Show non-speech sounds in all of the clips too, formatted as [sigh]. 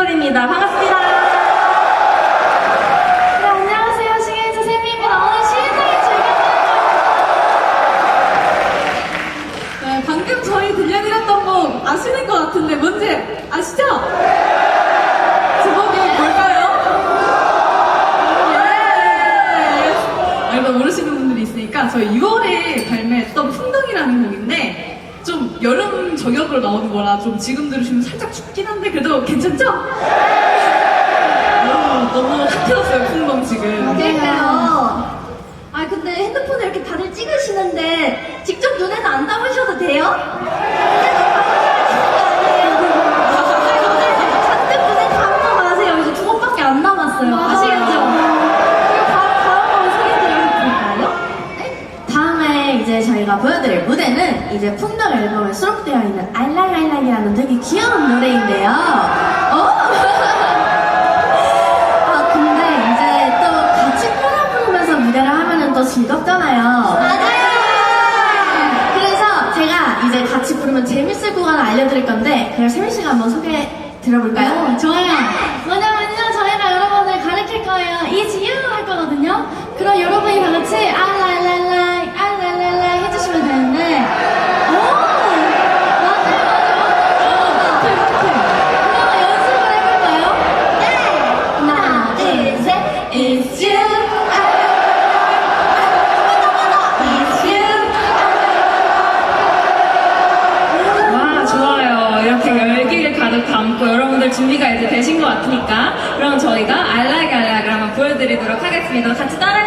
채솔입니다. 반갑습니다. 네, 안녕하세요, 시그니처 샘입니다. 오늘 시그니처 즐겨봐요. 네, 방금 저희 들려드렸던 곡 아시는 것 같은데 뭔지 아시죠? 제목이 뭘까요? 예! 알고 모르시는 분들이 있으니까 저희 6월에 발매했던 풍덩이라는 곡인데 좀 여름 저격으로 나오는 거라 좀 지금 들으시면 살짝 춥긴 한데 그래도 괜찮죠? 너무, 너무 핫해졌어요 풍덩 지금 그러니까요. 아 근데 핸드폰에 이렇게 다들 찍으시는데 직접 눈에는 안 담으셔도 돼요? 잔뜩 눈에 담고 마세요. 이제 두 번밖에 안 남았어요. 아시겠죠? 제 저희가 보여드릴 무대는 이제 풍덩 앨범에 수록되어 있는 알랑알랑이라는 되게 귀여운 노래인데요. 어? [laughs] 아 근데 이제 또 같이 따라 부르면서 무대를 하면은 또 즐겁잖아요. 맞아요. 그래서 제가 이제 같이 부르면 재밌을 구간을 알려드릴 건데 그냥 세민 씨가 한번 소개 들어볼까요? 좋아요. 보여드리도록 하겠습니다. 같이 따라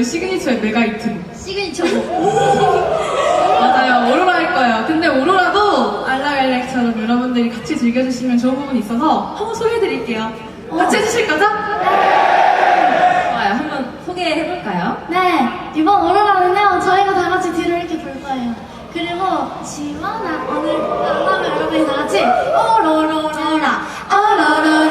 저희 시그니처의 메가 이트. 시그니처. [laughs] 맞아요. 오로라 할 거예요. 근데 오로라도 알락알락처럼 여러분들이 같이 즐겨주시면 좋은 부분이 있어서 한번 소개해드릴게요. 같이 해주실 거죠? 좋아요. 한번 소개해볼까요? 네, 이번 오로라는요, 저희가 다 같이 뒤를 이렇게 돌 거예요. 그리고, 시원한 오늘 하면 여러분이 다 같이, 오로로로라, 오로로로라.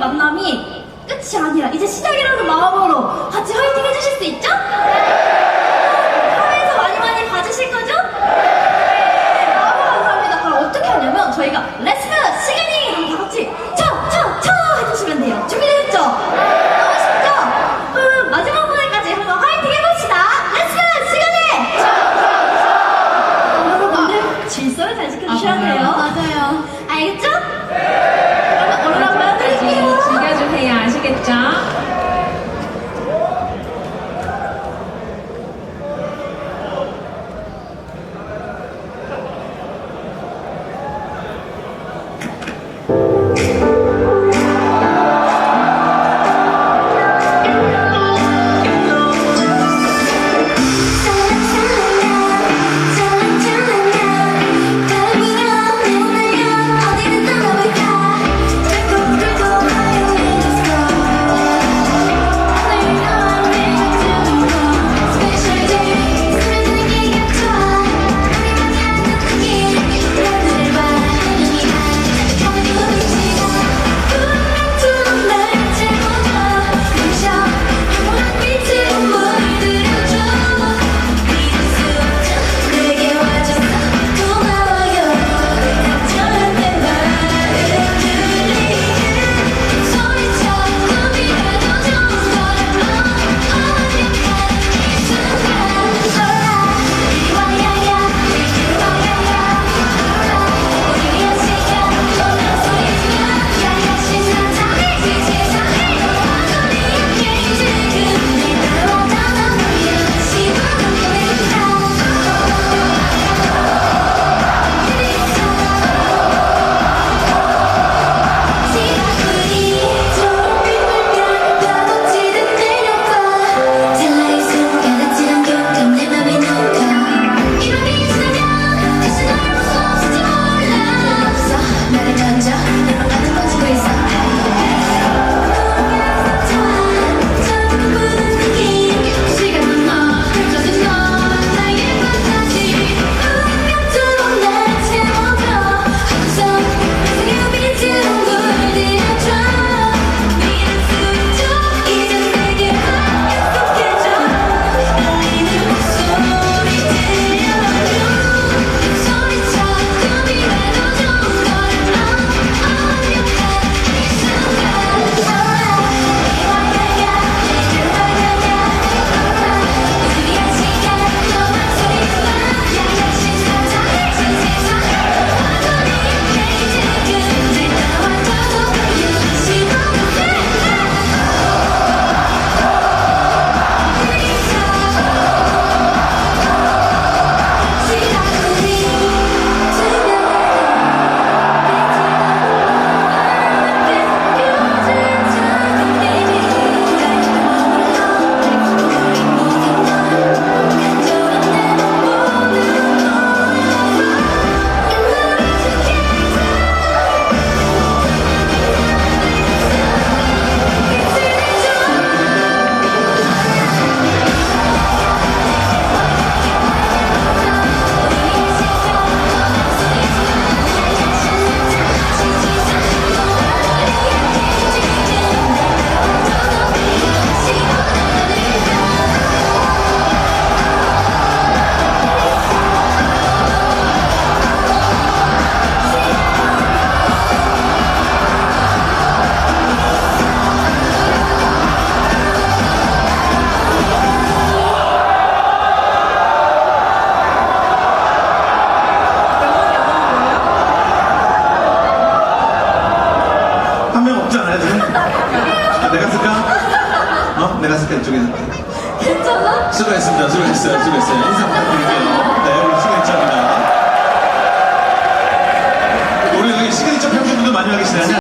만남이 끝이 아니라 이제 시작이라는 마음으로 같이 화이팅 해주실 수 있죠? 하면서 많이 많이 봐주실 거죠? 네, 너무 감사합니다. 그럼 어떻게 하냐면 저희가 렛 수고했습니다. 수고했어요. 수고했어요. 인사